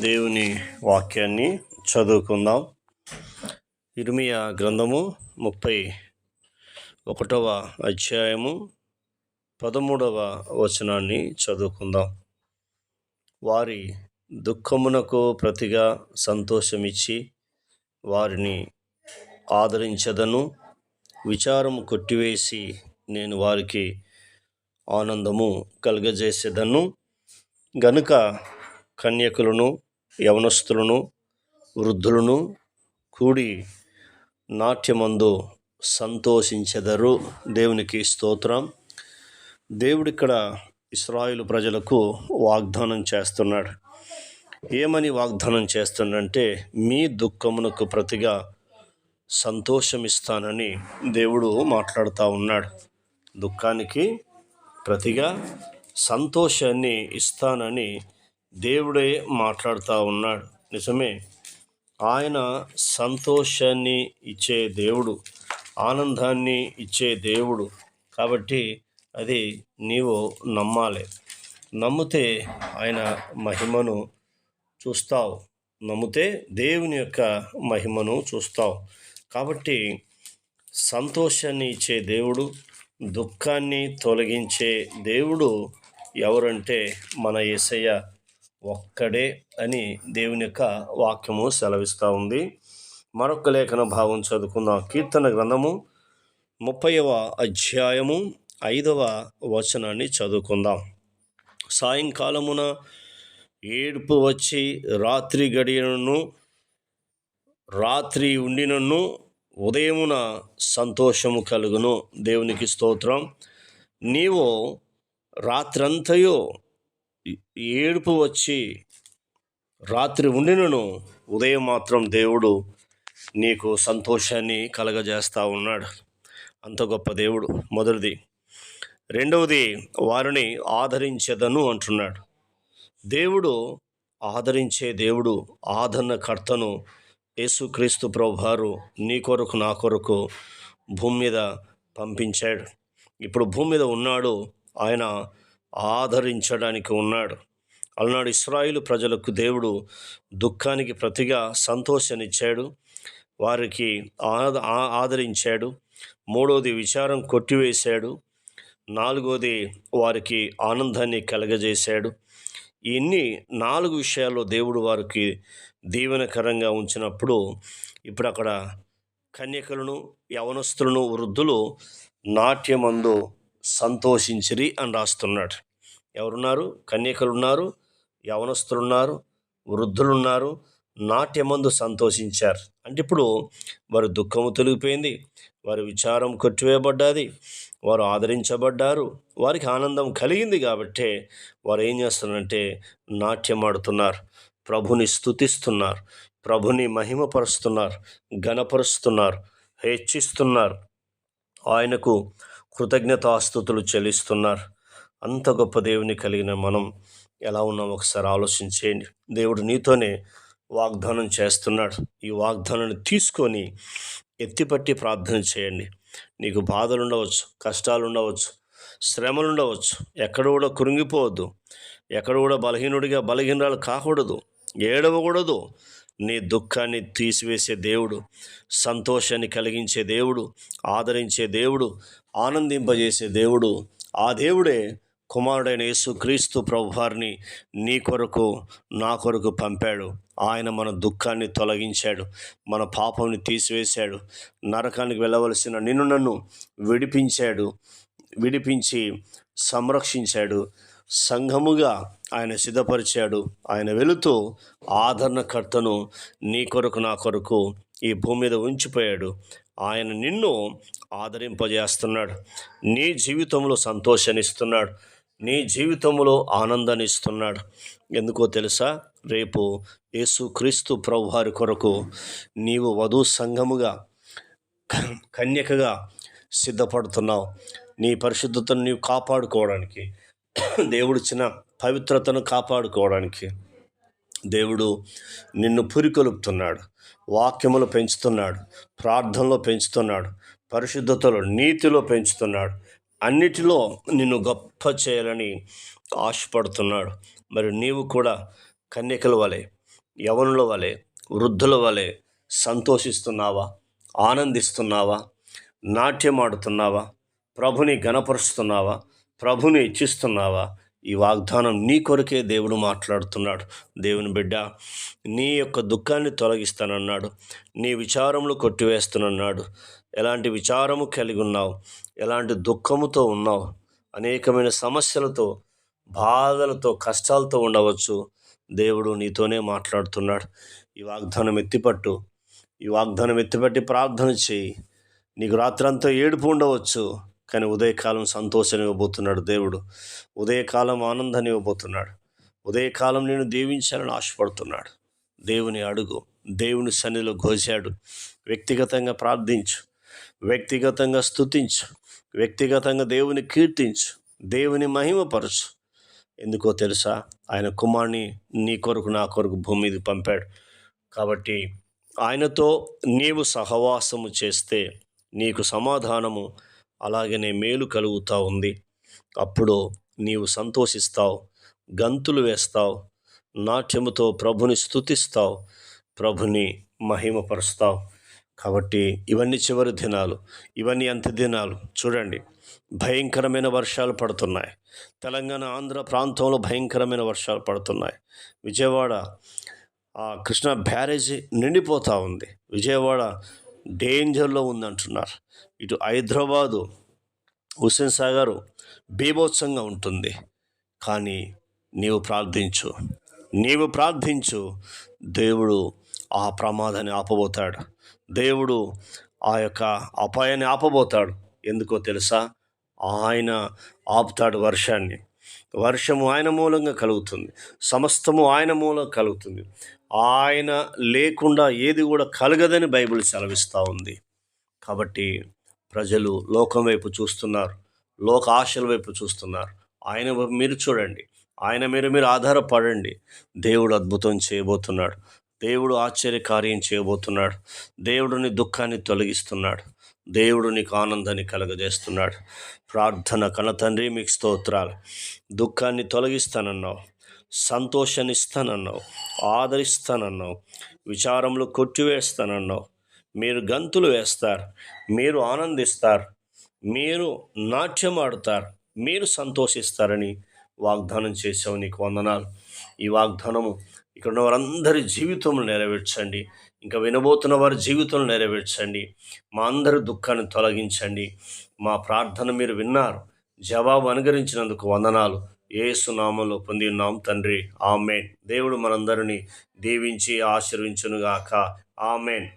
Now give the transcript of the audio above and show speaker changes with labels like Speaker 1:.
Speaker 1: దేవుని వాక్యాన్ని చదువుకుందాం. ఇర్మియా గ్రంథము ముప్పై ఒకటవ అధ్యాయము పదమూడవ వచనాన్ని చదువుకుందాం. వారి దుఃఖమునకు ప్రతిగా సంతోషమిచ్చి వారిని ఆదరించదను. విచారము కొట్టివేసి నేను వారికి ఆనందము కలుగజేసేదను. గనుక కన్యకులను యవనస్తులను వృద్ధులను కూడి నాట్యమందు సంతోషించెదరు. దేవునికి స్తోత్రం. దేవుడిక్కడ ఇస్రాయిల్ ప్రజలకు వాగ్దానం చేస్తున్నాడు. ఏమని వాగ్దానం చేస్తుండంటే మీ దుఃఖమునకు ప్రతిగా సంతోషం ఇస్తానని దేవుడు మాట్లాడుతూ ఉన్నాడు. దుఃఖానికి ప్రతిగా సంతోషాన్ని ఇస్తానని దేవుడే మాట్లాడుతూ ఉన్నాడు. నిజమే ఆయన సంతోషాన్ని ఇచ్చే దేవుడు ఆనందాన్ని ఇచ్చే దేవుడు. కాబట్టి అది నీవు నమ్మాలి. నమ్మితే ఆయన మహిమను చూస్తావు. నమ్మితే దేవుని యొక్క మహిమను చూస్తావు. కాబట్టి సంతోషాన్ని ఇచ్చే దేవుడు దుఃఖాన్ని తొలగించే దేవుడు ఎవరంటే మన ఏసయ్య ఒక్కడే అని దేవుని యొక్క వాక్యము సెలవిస్తూ ఉంది. మరొక లేఖన భావం చదువుకుందాం. కీర్తన గ్రంథము ముప్పైవ అధ్యాయము ఐదవ వచనాన్ని చదువుకుందాం. సాయంకాలమున ఏడుపు వచ్చి రాత్రి గడియను రాత్రి ఉండినను ఉదయమున సంతోషము కలుగును. దేవునికి స్తోత్రం. నీవు రాత్రంతయు ఏడుపు వచ్చి రాత్రి ఉండినను ఉదయం మాత్రం దేవుడు నీకు సంతోషాన్ని కలగజేస్తూ ఉన్నాడు. అంత గొప్ప దేవుడు మొదటిది. రెండవది వారిని ఆదరించేదను అంటున్నాడు. దేవుడు ఆదరించే దేవుడు ఆదరణకర్తను యేసుక్రీస్తు ప్రభువారు నీ కొరకు నా కొరకు భూమి మీద పంపించాడు. ఇప్పుడు భూమి మీద ఉన్నాడు. ఆయన ఆదరించడానికి ఉన్నాడు. అలనాడు ఇస్రాయిలు ప్రజలకు దేవుడు దుఃఖానికి ప్రతిగా సంతోషాన్నిచ్చాడు వారికి ఆద ఆదరించాడు. మూడవది విచారం కొట్టివేశాడు. నాలుగోది వారికి ఆనందాన్ని కలగజేశాడు. ఇన్ని నాలుగు విషయాల్లో దేవుడు వారికి దీవెనకరంగా ఉంచినప్పుడు ఇప్పుడు అక్కడ కన్యకలను యవనస్తులను వృద్ధులు నాట్యమందు సంతోషించిరి అని రాస్తున్నాడు. ఎవరున్నారు? కన్యకలు ఉన్నారు యవనస్తులున్నారు వృద్ధులున్నారు. నాట్యమందు సంతోషించారు. అంటే ఇప్పుడు వారి దుఃఖము తొలగిపోయింది. వారి విచారం కొట్టివేయబడ్డది. వారు ఆదరించబడ్డారు. వారికి ఆనందం కలిగింది కాబట్టే వారు ఏం చేస్తున్నారంటే నాట్యం ఆడుతున్నారు. ప్రభుని స్థుతిస్తున్నారు ప్రభుని మహిమపరుస్తున్నారు. ఘనపరుస్తున్నారు. హెచ్చిస్తున్నారు. ఆయనకు కృతజ్ఞతాస్థుతులు చెల్లిస్తున్నారు. అంత గొప్ప దేవుని కలిగిన మనం ఎలా ఉన్నాం ఒకసారి ఆలోచించేయండి. దేవుడు నీతోనే వాగ్దానం చేస్తున్నాడు. ఈ వాగ్దానాన్ని తీసుకొని ఎత్తిపట్టి ప్రార్థన చేయండి. నీకు బాధలు ఉండవచ్చు కష్టాలు ఉండవచ్చు శ్రమలు ఉండవచ్చు. ఎక్కడ కూడా కృంగిపోవద్దు ఎక్కడ కూడా బలహీనుడిగా బలహీనరాలు కాకూడదు. ఏడవకూడదు. నీ దుఃఖాన్ని తీసివేసే దేవుడు సంతోషాన్ని కలిగించే దేవుడు ఆదరించే దేవుడు ఆనందింపజేసే దేవుడు ఆ దేవుడే కుమారుడైన యేసుక్రీస్తు ప్రభువారిని నీ కొరకు నా కొరకు పంపాడు. ఆయన మన దుఃఖాన్ని తొలగించాడు మన పాపంని తీసివేశాడు నరకానికి వెళ్ళవలసిన నిన్ను నన్ను విడిపించాడు విడిపించి సంరక్షించాడు. సంఘముగా ఆయన సిద్ధపరిచాడు. ఆయన వెళుతూ ఆదరణకర్తను నీ కొరకు నా కొరకు ఈ భూమి మీద ఉంచిపోయాడు. ఆయన నిన్ను ఆదరింపజేస్తున్నాడు. నీ జీవితంలో సంతోషాన్నిస్తున్నాడు నీ జీవితంలో ఆనందాన్ని ఇస్తున్నాడు. ఎందుకో తెలుసా? రేపు యేసు క్రీస్తు ప్రభువారి కొరకు నీవు వధు సంఘముగా కన్యకగా సిద్ధపడుతున్నావు. నీ పరిశుద్ధతను నీవు కాపాడుకోవడానికి దేవుడిచ్చిన పవిత్రతను కాపాడుకోవడానికి దేవుడు నిన్ను పురికొలుపుతున్నాడు వాక్యములు పెంచుతున్నాడు ప్రార్థనలో పెంచుతున్నాడు పరిశుద్ధతలో నీతిలో పెంచుతున్నాడు. అన్నిటిలో నిన్ను గొప్ప చేయాలని ఆశపడుతున్నాడు. మరి నీవు కూడా కన్యకల వలె యవనుల వలె వృద్ధుల వలె సంతోషిస్తున్నావా? ఆనందిస్తున్నావా? నాట్యమాడుతున్నావా? ప్రభుని గణపరుస్తున్నావా ప్రభుని ఇచ్చిస్తున్నావా? ఈ వాగ్దానం నీ కొరకే దేవుడు మాట్లాడుతున్నాడు. దేవుని బిడ్డ నీ యొక్క దుఃఖాన్ని తొలగిస్తానన్నాడు. నీ విచారములు కొట్టివేస్తున్నన్నాడు ఎలాంటి విచారము కలిగి ఉన్నావు? ఎలాంటి దుఃఖముతో ఉన్నావు? అనేకమైన సమస్యలతో బాధలతో కష్టాలతో ఉండవచ్చు. దేవుడు నీతోనే మాట్లాడుతున్నాడు. ఈ వాగ్దానం ఎత్తిపట్టు. ఈ వాగ్దానం ఎత్తిపట్టి ప్రార్థన చేయి. నీకు రాత్రంతా ఏడుపు ఉండవచ్చు. కానీ ఉదయకాలం సంతోషం ఇవ్వబోతున్నాడు దేవుడు. ఉదయకాలం ఆనందాన్ని ఇవ్వబోతున్నాడు ఉదయకాలం నేను దీవించాలని ఆశపడుతున్నాడు. దేవుని అడుగు దేవుని సన్నిధిలో గోచాడు వ్యక్తిగతంగా ప్రార్థించు వ్యక్తిగతంగా స్తుతించు వ్యక్తిగతంగా దేవుని కీర్తించు దేవుని మహిమపరచు. ఎందుకో తెలుసా? ఆయన కుమారుని నీ కొరకు నా కొరకు భూమి మీద పంపాడు. కాబట్టి ఆయనతో నీవు సహవాసము చేస్తే నీకు సమాధానము అలాగనే మేలు కలుగుతూ ఉంది. అప్పుడు నీవు సంతోషిస్తావు గంతులు వేస్తావు నాట్యముతో ప్రభుని స్తుతిస్తావు ప్రభుని మహిమపరుస్తావు. కాబట్టి ఇవన్నీ చివరి దినాలు ఇవన్నీ అంత్య దినాలు. చూడండి భయంకరమైన వర్షాలు పడుతున్నాయి. తెలంగాణ ఆంధ్ర ప్రాంతంలో భయంకరమైన వర్షాలు పడుతున్నాయి. విజయవాడ ఆ కృష్ణా బ్యారేజీ నిండిపోతూ ఉంది. విజయవాడ డేంజర్లో ఉందంటున్నారు. ఇటు హైదరాబాదు హుస్సేన్ సాగర్ బీభోత్సంగా ఉంటుంది. కానీ నీవు ప్రార్థించు. నీవు ప్రార్థించు. దేవుడు ఆ ప్రమాదాన్ని ఆపబోతాడు. దేవుడు ఆ యొక్క అపాయాన్ని ఆపబోతాడు. ఎందుకో తెలుసా? ఆయన ఆపుతాడు వర్షాన్ని. వర్షము ఆయన మూలంగా కలుగుతుంది. సమస్తము ఆయన మూలంగా కలుగుతుంది. ఆయన లేకుండా ఏది కూడా కలగదని బైబిల్ సెలవిస్తూ ఉంది. కాబట్టి ప్రజలు లోకం వైపు చూస్తున్నారు. లోక ఆశల వైపు చూస్తున్నారు. ఆయన వైపు మీరు చూడండి. ఆయన మీరు మీరు ఆధారపడండి. దేవుడు అద్భుతం చేయబోతున్నాడు. దేవుడు ఆశ్చర్య కార్యం చేయబోతున్నాడు దేవుడిని దుఃఖాన్ని తొలగిస్తున్నాడు. దేవుడు నీకు ఆనందాన్ని కలగజేస్తున్నాడు. ప్రార్థన కన తండ్రి మీకు స్తోత్రాలు. దుఃఖాన్ని తొలగిస్తానన్నావు. సంతోషాన్ని ఇస్తానన్నావు ఆదరిస్తానన్నావు. విచారంలో కొట్టివేస్తానన్నావు. మీరు గంతులు వేస్తారు. మీరు ఆనందిస్తారు. మీరు నాట్యం ఆడతారు. మీరు సంతోషిస్తారని వాగ్దానం చేసావు నీకు వందనాలు. ఈ వాగ్దానము ఇక్కడ ఉన్న వారందరి జీవితంలో నెరవేర్చండి. ఇంకా వినబోతున్న వారి జీవితంలో నెరవేర్చండి. మా అందరి దుఃఖాన్ని తొలగించండి. మా ప్రార్థన మీరు విన్నారు. జవాబు అనుగరించినందుకు వందనాలు. ఏసునామంలో పొంది ఉన్నాం తండ్రి. ఆమెన్. దేవుడు మనందరినీ దీవించి ఆశీర్వించునుగాక. ఆమెన్.